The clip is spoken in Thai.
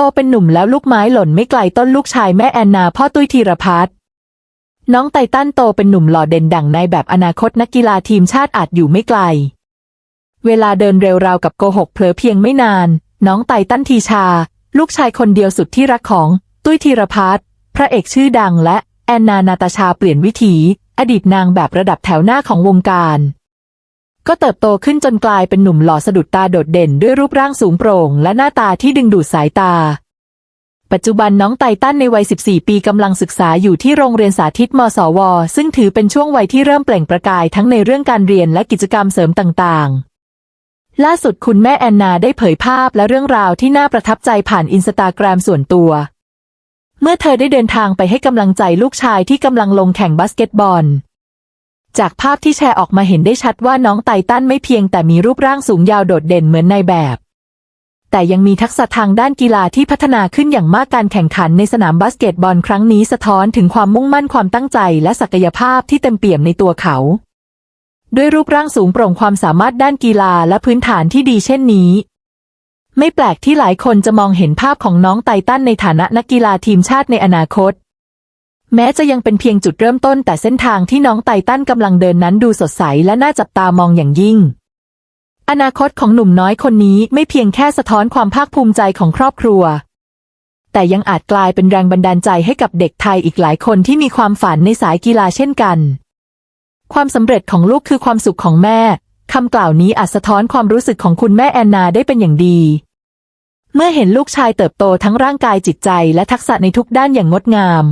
ตเป็นหนุ่มแล้วลูกไม้หล่นไม่ไกลต้นลูกชายแม่แอนนาพ่อตุ้ยธีรพัฒน์น้องไตตันโตเป็นหนุ่มหล่อเด่นดังในแบบอนาคตนักกีฬาทีมชาติอาจอยู่ไม่ไกล เวลาเดินเร็วราวกับโกหกเผลอเพียงไม่นาน น้องไตตันทีชา ลูกชายคนเดียวสุดที่รักของ ตุ้ยธีรพัฒน์พระเอกชื่อดังและแอนนานาตาชาเปลี่ยนวิถี อดีตนางแบบระดับแถวหน้าของวงการ ก็เติบโตขึ้นจนกลายเป็นหนุ่มหล่อสะดุดตาโดดเด่นด้วยรูปร่างสูงโปร่ง และหน้าตาที่ดึงดูดสายตา ปัจจุบันน้องไตตันในวัย 14 ปีกำลังศึกษาอยู่ที่โรงเรียนสาธิตมสว ซึ่งถือเป็นช่วงวัยที่เริ่มเปล่งประกายทั้งในเรื่องการเรียนและกิจกรรมเสริมต่างๆล่าสุดคุณแม่แอนนาได้เผยภาพและเรื่องราวที่น่าประทับใจผ่านอินสตาแกรมส่วนตัว เมื่อเธอได้เดินทางไปให้กำลังใจลูกชายที่กำลังลงแข่งบาสเกตบอล จากภาพที่แชร์ออกมาเห็นได้ชัดว่าน้องไตตันไม่เพียงแต่มีรูปร่างสูงยาวโดดเด่นเหมือนในแบบ แต่ยังมีทักษะทางด้านกีฬาที่พัฒนาขึ้นอย่างมากการแข่งขันในสนามบาสเกตบอลครั้งนี้สะท้อนถึงความมุ่งมั่นความตั้งใจและศักยภาพที่เต็มเปี่ยมในตัวเขา ด้วยรูปร่างสูงโปร่งความสามารถด้านกีฬาและพื้นฐานที่ดีเช่นนี้ไม่แปลกที่หลายคนจะมองเห็นภาพของน้องไตตันในฐานะนักกีฬาทีมชาติในอนาคต แม้จะยังเป็นเพียงจุดเริ่มต้นแต่เส้นทางที่น้องไตตันกำลังเดินนั้นดูสดใสและน่าจับตามองอย่างยิ่ง อนาคตของหนุ่มน้อยคนนี้ไม่เพียงแค่สะท้อนความภาคภูมิใจของครอบครัว แต่ยังอาจกลายเป็นแรงบันดาลใจให้กับเด็กไทยอีกหลายคนที่มีความฝันในสายกีฬาเช่นกัน ความสำเร็จของลูกคือความสุขของแม่คำกล่าวนี้อาจสะท้อนความรู้สึกของคุณแม่แอนนาได้เป็นอย่างดี เมื่อเห็นลูกชายเติบโตทั้งร่างกายจิตใจและทักษะในทุกด้านอย่างงดงาม